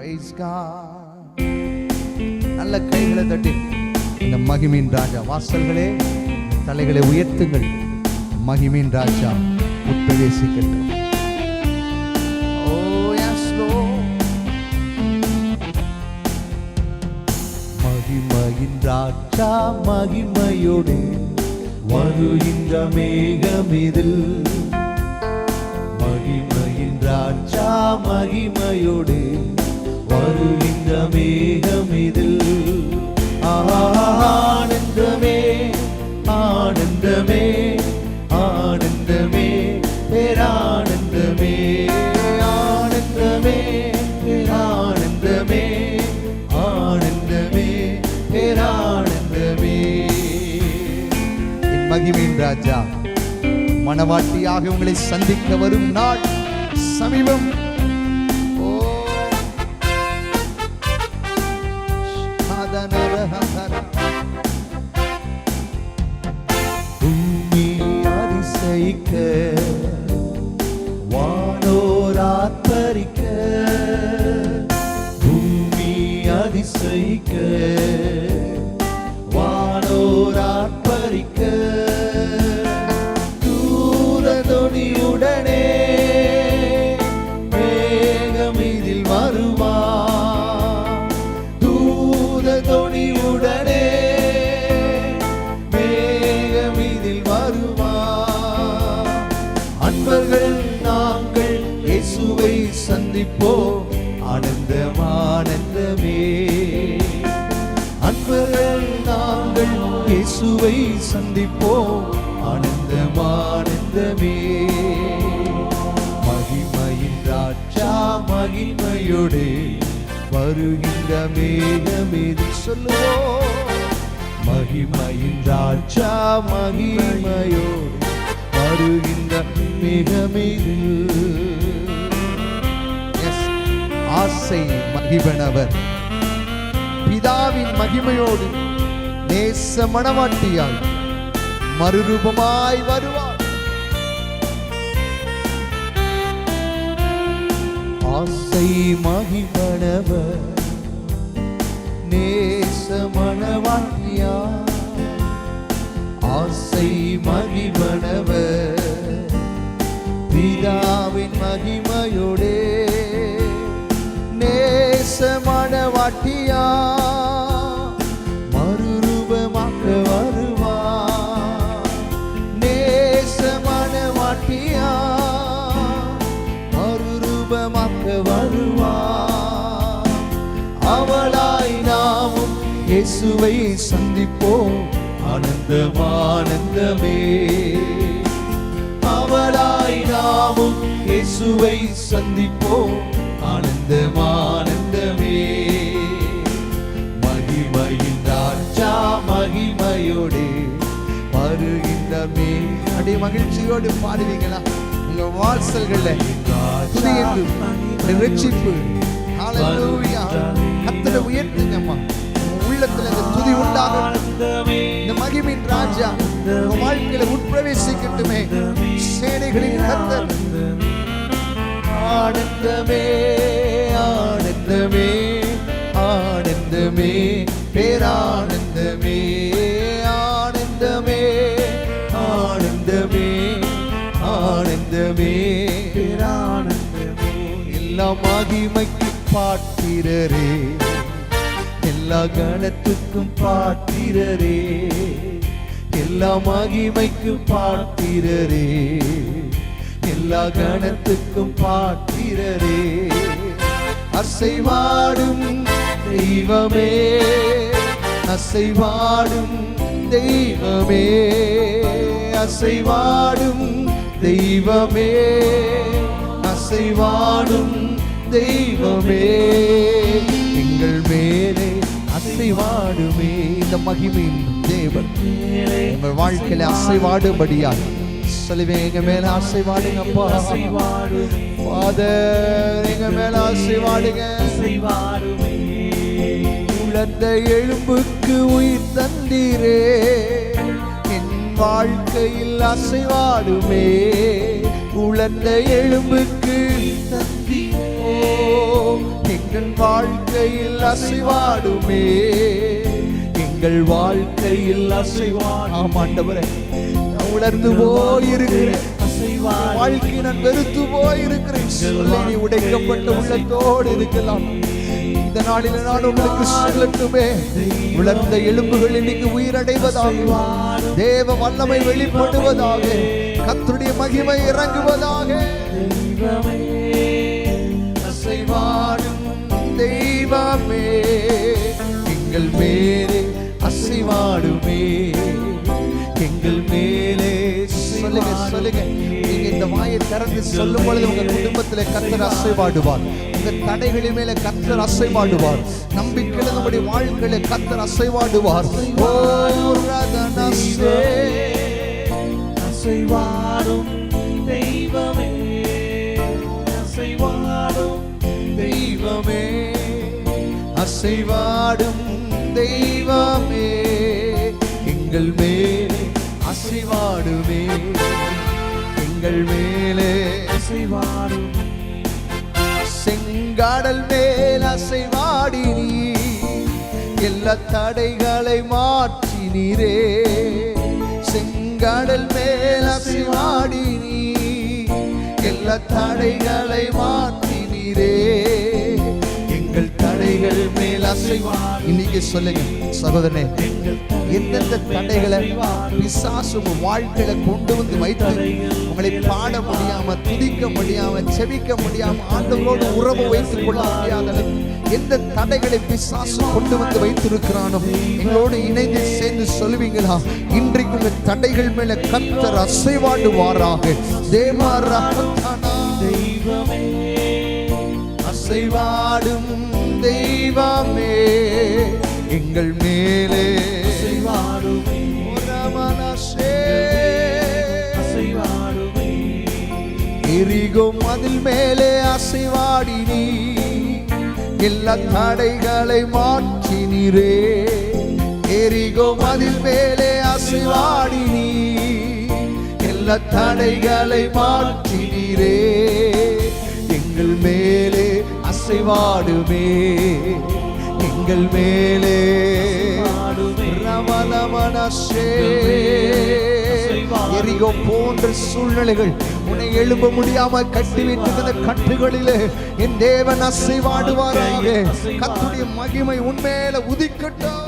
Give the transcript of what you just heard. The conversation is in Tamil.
Praise God. நல்ல கைகளை தட்டி இந்த மகிமின் ராஜா வாசல்களே தலைகளை உயர்த்துங்கள். மகிமின் ராஜா உட்பிரவேசிக்கட்டும் மகிமையின் ராஜா oh, மகிமையோடு வருகின்ற மேகமிதில். மகிமையின் ராஜா மகிமையோடு ராஜா மணவாட்டியாக உங்களை சந்திக்க வரும் நாள் சமீபம். ஓ. சாதனரஹர. பூமி அதிசயிக்க வானோர் ஆர்ப்பரிக்க பூமி அதிசயிக்க. சந்திப்போம் ஆனந்தம் ஆனந்தமே அன்பர்கள் நாங்கள் இயேசுவை சந்திப்போ ஆனந்தம் ஆனந்தமே மகிமையின் ராஜா மகிமையோடு. வருகின்ற மேகமேது சொல்லுவோம். மகிமையின் ராஜா மகிமையோடு. வருகின்ற மிகமிகு ஆசை மகிபனவர் பிதாவின் மகிமையோடு நேச மணவாட்டியாய் மறுரூபமாய் வருவார். ஆசை மகிபனவர் நேச மணவாட்டியாய் ஆசை மகிமனவர் பிதாவின் மகிமையோடு நேசமான வாட்டியா மறுரூபமாக்க வருவா? நேசமான வாட்டியா? மறுரூபமாக்க வருவா? அவளாய் நாமும் இயேசுவை சந்திப்போம். ஆனந்தமானந்தமே. அவளாய் நாமும் இயேசுவை சந்திப்போம். ஆனந்தமானந்தமே. மகிமையோடு வருகின்ற மே. அடி மகிழ்ச்சியோடு பாடுவீங்களா? உங்க வாசல்கள்ல. துதியுங்கள் ரட்சிப்பு. ஹalleluya கர்த்தரை உயர்த்துங்கம்மா. உள்ளத்துல இந்த துதி உண்டாகட்டும். இந்த மகிமின் ராஜா உங்க வாழ்க்கையில உட்பிரவேசிக்கட்டுமே. சேனைகளின் கத்தர் ஆனந்தமே. பேரானந்தமே எல்லா மகிமைக்கு பாட்டிரரே எல்லா கணத்துக்கும் பாட்டிரரே எல்லா மகிமைக்கு பாட்டிரரே எல்லா கணத்துக்கும் பாட்டிரரே அசைவாடும் தெய்வமே. அசைவாடும் தெய்வமே. அசைவாடும் தெய்வமே அசைவாடும் தெய்வமே. எங்கள் மேலே அசைவாடுமே இந்த மகிமையின் தேவன். உங்கள் வாழ்க்கையில அசைவாடும்படியாக சொல்லுவேன் எங்க மேல அசைவாடுங்கப்பா ஃபாதர் எங்க மேல அசைவாடுங்க. உழந்த எலும்புக்கு உயிர் தந்தீரே. வாழ்க்கையில் அசைவாடுமே. உழந்த எலும்புக்கு தந்தீரோ எங்கள் வாழ்க்கையில் அசைவாடுமே. எங்கள் வாழ்க்கையில் அசைவாடு. ஆமாண்டவரே நான் உணர்ந்து போயிருக்கிறேன். வாழ்க்கை நான் வெறுத்து போயிருக்கிறேன். சொல்லி உடைக்கப்பட்ட உள்ளத்தோடு இருக்கலாம். இந்த நாளில நான் உங்களுக்கு சொல்லட்டுமே. உலர்ந்த எலும்புகள் இன்னைக்கு உயிரடைவதாக. தேவ வல்லமை வெளிப்படுவதாக. கத்துடைய மகிமை இறங்குவதாக. நீங்க இந்த வாயை திறந்து சொல்லும் பொழுது உங்க குடும்பத்துல கத்தர் அசைவாடுவார். உங்க தடைகளின் மேல கத்தர் அசைவாடுவார். நம்பிக்கையில நம்முடைய வாழ்க்கையில கத்தர் அசைவாடுவார். அசைவாடும் தெய்வமே அசைவாடும் தெய்வமே அசைவாடும் தெய்வமே எங்கள் மேலே அசைவாடுமே. எங்கள் மேலே அசைவாடி. செங்காடல் மேல் அசைவாடி நீ. எல்லா தடைகளை மாற்றினீரே செங்கடல் மேல் அசைவாடி நீ. எல்லா தடைகளை மாற்றினீரே எங்கள் இன்னைக்கு சொல்லுங்க சகோதரனே எந்தெந்த தடைகளை பிசாசு உங்க வாழ்க்கையில கொண்டு வந்து வைத்து உங்களை பாட முடியாம துதிக்க முடியாம செவிக்க முடியாம ஆண்டவரோடு உறவு வைத்துக் கொள்ள முடியாத எந்த தடைகளை பிசாசு கொண்டு வந்து வைத்திருக்கிறானோ எங்களோடு இணைந்து சேர்ந்து சொல்லுவீங்களா? இன்றைக்கு உங்க தடைகள் மேல கத்தர் அசைவாடுவாராக. தேவா ரஹத்தானா தெய்வமே அசைவாடும். தெய்வமே எங்கள் மேலே. அசைவாடுமே. உரமனசே. அசைவாடுமே. எரிகோ மதில் மேலே அசைவாடி நீ எல்லா தடைகளை மாற்றினீரே. எரிகோ மதில் மேலே அசைவாடி நீ எல்லா தடைகளை மாற்றினீரே. அசைவாடுமே எங்கள் மேலே எரிகோ போன்ற சூழ்நிலைகள் உன்னை எழும்ப முடியாம கட்டிவிட்டிருந்த கட்டுகளிலே என் தேவன் அசைவாடுவாராக கத்துடைய மகிமை உன்மேல உதிக்கட்டும்.